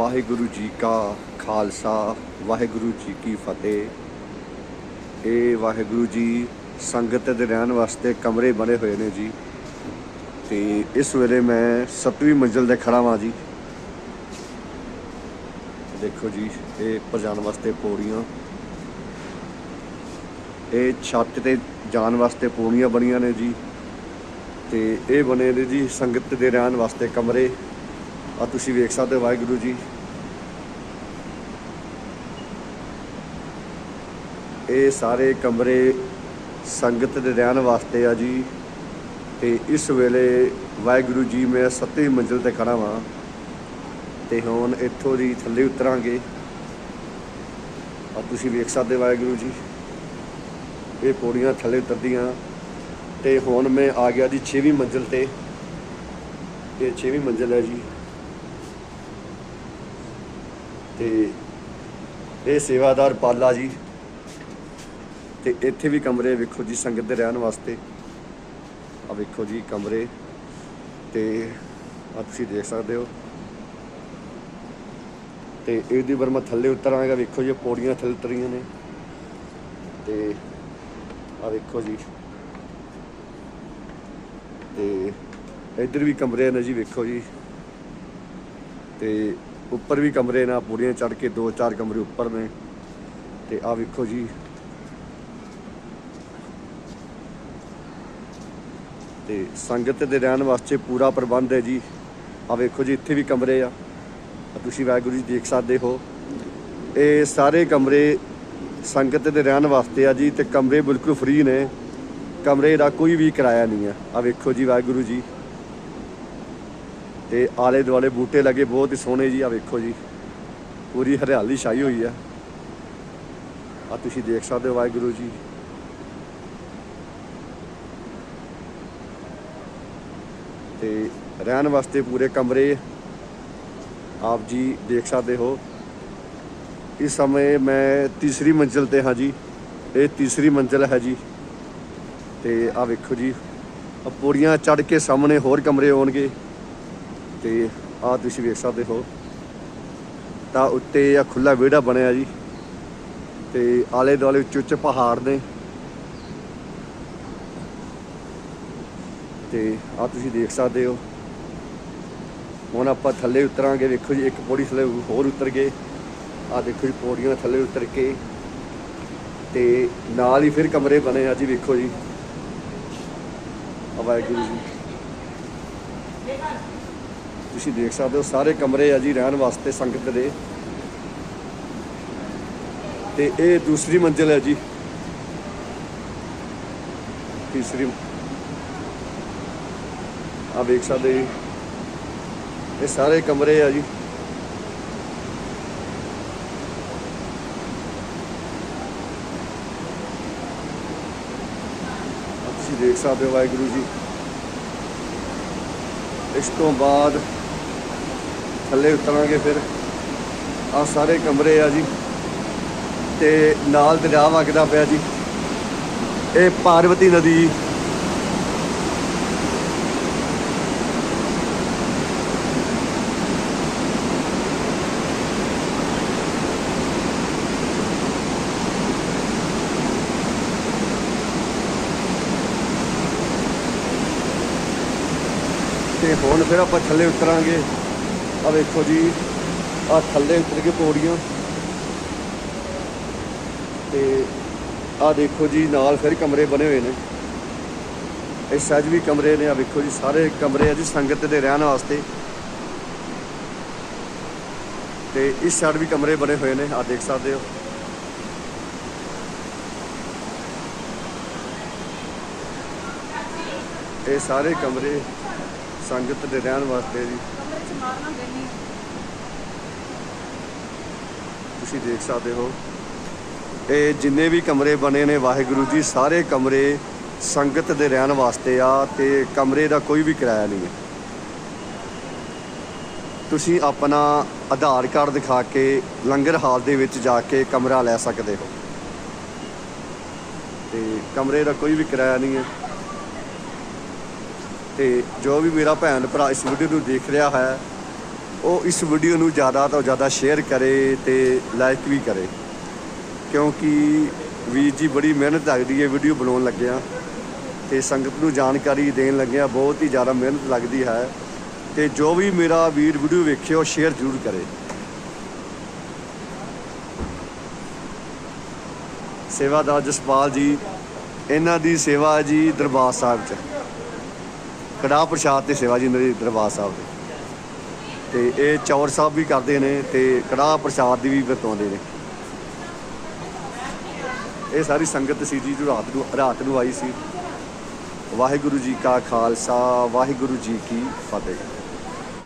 ਵਾਹਿਗੁਰੂ ਜੀ ਕਾ ਖਾਲਸਾ, ਵਾਹਿਗੁਰੂ ਜੀ ਕੀ ਫਤਿਹ। ਇਹ ਵਾਹਿਗੁਰੂ ਜੀ, ਸੰਗਤ ਦੇ ਰਹਿਣ ਵਾਸਤੇ ਕਮਰੇ ਬਣੇ ਹੋਏ ਨੇ ਜੀ। ਤੇ ਇਸ ਵੇਲੇ ਮੈਂ 7ਵੀਂ ਮੰਜ਼ਿਲ ਤੇ ਖੜਾ ਹਾਂ ਜੀ। ਦੇਖੋ ਜੀ ਇਹ ਉੱਪਰ ਜਾਣ ਵਾਸਤੇ ਪੌੜੀਆਂ। ਇਹ ਛੱਤ ਤੇ ਜਾਣ ਵਾਸਤੇ ਪੌੜੀਆਂ ਬਣੀਆਂ ਨੇ ਜੀ। ਤੇ ਇਹ ਬਣੇ ਨੇ ਜੀ ਸੰਗਤ ਦੇ ਰਹਿਣ ਵਾਸਤੇ ਕਮਰੇ। ਆ ਤੁਸੀਂ ਵੇਖ ਸਕਦੇ ਹੋ ਵਾਹਿਗੁਰੂ ਜੀ। ਇਹ ਸਾਰੇ ਕਮਰੇ ਸੰਗਤ ਦੇ ਰਹਿਣ ਵਾਸਤੇ ਆ ਜੀ। ਤੇ ਇਸ ਵੇਲੇ ਵਾਹਿਗੁਰੂ ਜੀ, ਮੈਂ ਸੱਤਵੀਂ ਮੰਜ਼ਿਲ ਤੇ ਖੜਾ ਵਾਂ ਤੇ ਹੁਣ ਇੱਥੋਂ ਦੀ ਥੱਲੇ ਉਤਰਾਂਗੇ। ਆ ਤੁਸੀਂ ਵੇਖ ਸਕਦੇ ਵਾਹਿਗੁਰੂ ਜੀ, ਇਹ ਪੌੜੀਆਂ ਥੱਲੇ ਉਤਰਦੀਆਂ ਤੇ ਹੁਣ ਮੈਂ ਆ ਗਿਆ ਜੀ 6ਵੀਂ ਮੰਜ਼ਿਲ ਤੇ। ਇਹ 6ਵੀਂ ਮੰਜ਼ਿਲ ਹੈ ਜੀ। ਤੇ ਇਹ ਸੇਵਾਦਾਰ ਪਾਲਾ ਜੀ ਤੇ ਇੱਥੇ ਵੀ ਕਮਰੇ ਵੇਖੋ ਜੀ, ਸੰਗਤ ਦੇ ਰਹਿਣ ਵਾਸਤੇ। ਆ ਵੇਖੋ ਜੀ, ਕਮਰੇ। ਤੇ ਆ ਤੁਸੀਂ ਦੇਖ ਸਕਦੇ ਹੋ। ਤੇ ਇਹਦੀ ਵਾਰ ਮੈਂ ਥੱਲੇ ਉਤਰਾਂਗਾ, ਵੇਖੋ ਜੀ ਪੌੜੀਆਂ ਥੱਲੇ ਉਤਰੀਆਂ ਨੇ। ਤੇ ਆ ਵੇਖੋ ਜੀ। ਤੇ ਇੱਧਰ ਵੀ ਕਮਰੇ ਨੇ ਜੀ, ਵੇਖੋ ਜੀ। ਤੇ ਉੱਪਰ ਵੀ ਕਮਰੇ ਨੇ ਪੌੜੀਆਂ ਚੜ ਕੇ ਦੋ ਚਾਰ ਕਮਰੇ ਉੱਪਰ ਨੇ। ਤੇ ਆ ਵੇਖੋ ਜੀ ਤੇ ਸੰਗਤ ਦੇ ਰਹਿਣ ਵਾਸਤੇ ਪੂਰਾ ਪ੍ਰਬੰਧ ਹੈ ਜੀ। ਆ ਵੇਖੋ ਜੀ, ਇੱਥੇ ਵੀ ਕਮਰੇ ਆ। ਤੁਸੀਂ ਵਾਹਿਗੁਰੂ ਜੀ ਦੇਖ ਸਕਦੇ ਹੋ। ਇਹ ਸਾਰੇ ਕਮਰੇ ਸੰਗਤ ਦੇ ਰਹਿਣ ਵਾਸਤੇ ਆ ਜੀ ਤੇ ਕਮਰੇ ਬਿਲਕੁਲ ਫ੍ਰੀ ਨੇ। ਕਮਰੇ ਦਾ ਕੋਈ ਵੀ ਕਿਰਾਇਆ ਨਹੀਂ ਆ। ਆ ਵੇਖੋ ਜੀ ਵਾਹਿਗੁਰੂ ਜੀ। ਤੇ ਆਲੇ ਦੁਆਲੇ ਬੂਟੇ ਲੱਗੇ, ਬਹੁਤ ਹੀ ਸੋਹਣੇ ਜੀ ਆ ਵੇਖੋ ਜੀ। ਪੂਰੀ ਹਰਿਆਲੀ ਛਾਈ ਹੋਈ ਆ। ਆ ਤੁਸੀਂ ਦੇਖ ਸਕਦੇ ਹੋ ਵਾਹਿਗੁਰੂ ਜੀ। ਤੇ ਰਹਿਣ ਵਾਸਤੇ ਪੂਰੇ ਕਮਰੇ ਆਪ ਜੀ ਦੇਖ ਸਕਦੇ ਹੋ। ਇਸ ਸਮੇਂ ਮੈਂ ਤੀਸਰੀ ਮੰਜ਼ਿਲ ਤੇ ਹਾਂ ਜੀ। ਇਹ ਤੀਸਰੀ ਮੰਜ਼ਿਲ ਹੈ ਜੀ। ਤੇ ਆ ਵੇਖੋ ਜੀ ਆ ਪੌੜੀਆਂ ਚੜ ਕੇ ਸਾਹਮਣੇ ਹੋਰ ਕਮਰੇ ਆਉਣਗੇ ਤੇ ਆ ਤੁਸੀਂ ਵੇਖ ਸਕਦੇ ਹੋ, ਤਾਂ ਉੱਤੇ ਆ ਖੁੱਲਾ ਵਿਹੜਾ ਬਣਿਆ ਜੀ। ਤੇ ਆਲੇ ਦੁਆਲੇ ਉੱਚੇ ਉੱਚੇ ਪਹਾੜ ਨੇ। ਤੇ ਆ ਤੁਸੀਂ ਦੇਖ ਸਕਦੇ ਹੋ। ਹੁਣ ਆਪਾਂ ਥੱਲੇ ਉਤਰਾਂਗੇ, ਵੇਖੋ ਜੀ, ਇੱਕ ਪੌੜੀ ਥੱਲੇ ਹੋਰ ਉਤਰ ਗਏ। ਆ ਦੇਖੋ ਜੀ, ਪੌੜੀਆਂ ਥੱਲੇ ਉਤਰ ਕੇ ਤੇ ਨਾਲ ਹੀ ਫਿਰ ਕਮਰੇ ਬਣੇ ਆ ਜੀ, ਵੇਖੋ ਜੀ। ਵਾਹਿਗੁਰੂ ਜੀ। ਤੁਸੀਂ ਦੇਖ ਸਕਦੇ ਹੋ, ਸਾਰੇ ਕਮਰੇ ਆ ਜੀ ਰਹਿਣ ਵਾਸਤੇ ਸੰਗਤ ਦੇ। ਤੇ ਇਹ ਦੂਸਰੀ ਮੰਜ਼ਿਲ ਹੈ ਜੀ। ਤੀਸਰੀ ਆ ਵੇਖ ਸਕਦੇ ਜੀ। ਇਹ ਸਾਰੇ ਕਮਰੇ ਆ ਜੀ। ਤੁਸੀਂ ਦੇਖ ਸਕਦੇ ਹੋ ਵਾਹਿਗੁਰੂ ਜੀ। ਇਸ ਤੋਂ ਬਾਅਦ ਥੱਲੇ ਉਤਰਾਂਗੇ ਫਿਰ। ਆ ਸਾਰੇ ਕਮਰੇ ਆ ਜੀ। ਤੇ ਨਾਲ ਦਰਿਆ ਵਗਦਾ ਪਿਆ ਜੀ। ਇਹ ਪਾਰਵਤੀ ਨਦੀ ਤੇ ਹੁਣ ਫਿਰ ਆਪਾਂ ਥੱਲੇ ਉਤਰਾਂਗੇ। ਆ ਵੇਖੋ ਜੀ, ਆ ਥੱਲੇ ਉਤਰ ਕੇ ਪੌੜੀਆਂ। ਤੇ ਆ ਦੇਖੋ ਜੀ, ਨਾਲ ਫਿਰ ਕਮਰੇ ਬਣੇ ਹੋਏ ਨੇ। ਇਹ ਸੱਜ ਵੀ ਕਮਰੇ ਨੇ, ਆ ਵੇਖੋ ਜੀ, ਸਾਰੇ ਕਮਰੇ ਆ ਜੀ ਸੰਗਤ ਦੇ ਰਹਿਣ ਵਾਸਤੇ। ਤੇ ਇਸ ਸਾਈਡ ਵੀ ਕਮਰੇ ਬਣੇ ਹੋਏ ਨੇ ਆ ਦੇਖ ਸਕਦੇ ਹੋ। ਇਹ ਸਾਰੇ ਕਮਰੇ ਸੰਗਤ ਦੇ ਰਹਿਣ ਵਾਸਤੇ ਜੀ। ਤੁਸੀਂ ਦੇਖ ਸਕਦੇ ਹੋ। ਇਹ ਜਿੰਨੇ ਵੀ ਕਮਰੇ ਬਣੇ ਨੇ ਵਾਹਿਗੁਰੂ ਜੀ ਸਾਰੇ ਕਮਰੇ ਸੰਗਤ ਦੇ ਰਹਿਣ ਵਾਸਤੇ ਆ ਤੇ ਕਮਰੇ ਦਾ ਕੋਈ ਵੀ ਕਿਰਾਇਆ ਨਹੀਂ ਹੈ। ਤੁਸੀਂ ਆਪਣਾ ਆਧਾਰ ਕਾਰਡ ਦਿਖਾ ਕੇ ਲੰਗਰ ਹਾਲ ਦੇ ਵਿੱਚ ਜਾ ਕੇ ਕਮਰਾ ਲੈ ਸਕਦੇ ਹੋ। ਤੇ ਕਮਰੇ ਦਾ ਕੋਈ ਵੀ ਕਿਰਾਇਆ ਨਹੀਂ ਹੈ। ਤੇ ਜੋ ਵੀ ਮੇਰਾ ਭੈਣ ਭਰਾ ਇਸ ਵੀਡੀਓ ਨੂੰ ਦੇਖ ਰਿਹਾ ਹੈ, ਉਹ ਇਸ ਵੀਡੀਓ ਨੂੰ ਜ਼ਿਆਦਾ ਤੋਂ ਜ਼ਿਆਦਾ ਸ਼ੇਅਰ ਕਰੇ ਤੇ ਲਾਈਕ ਵੀ ਕਰੇ। ਕਿਉਂਕਿ ਵੀਰ ਜੀ ਬੜੀ ਮਿਹਨਤ ਲੱਗਦੀ ਹੈ ਵੀਡੀਓ ਬਣਾਉਣ ਲੱਗਿਆ ਤੇ ਸੰਗਤ ਨੂੰ ਜਾਣਕਾਰੀ ਦੇਣ ਲੱਗਿਆ, ਬਹੁਤ ਹੀ ਜ਼ਿਆਦਾ ਮਿਹਨਤ ਲੱਗਦੀ ਹੈ ਤੇ ਜੋ ਵੀ ਮੇਰਾ ਵੀਰ ਵੀਡੀਓ ਵੇਖਿਓ ਸ਼ੇਅਰ ਜ਼ਰੂਰ ਕਰੇ। ਸੇਵਾਦਾਰ ਜਸਪਾਲ ਜੀ, ਇਹਨਾਂ ਦੀ ਸੇਵਾ ਹੈ ਜੀ ਦਰਬਾਰ ਸਾਹਿਬ 'ਚ। ਕੜਾਹ ਪ੍ਰਸ਼ਾਦ ਤੇ ਸੇਵਾ ਜੀ ਇਹਨਾਂ ਦਰਬਾਰ ਸਾਹਿਬ ਦੀ। ਤੇ ਇਹ ਚੌਰ ਸਾਹਿਬ ਵੀ ਕਰਦੇ ਨੇ ਤੇ ਕੜਾਹ ਪ੍ਰਸ਼ਾਦ ਦੀ ਵੀ ਵਰਤੋਂਦੇ ਨੇ। ਇਹ ਸਾਰੀ ਸੰਗਤ ਸੀ ਜੀ ਜੋ ਰਾਤ ਨੂੰ ਰਾਤ ਨੂੰ ਆਈ ਸੀ। ਵਾਹਿਗੁਰੂ ਜੀ ਕਾ ਖਾਲਸਾ, ਵਾਹਿਗੁਰੂ ਜੀ ਕੀ ਫਤਿਹ।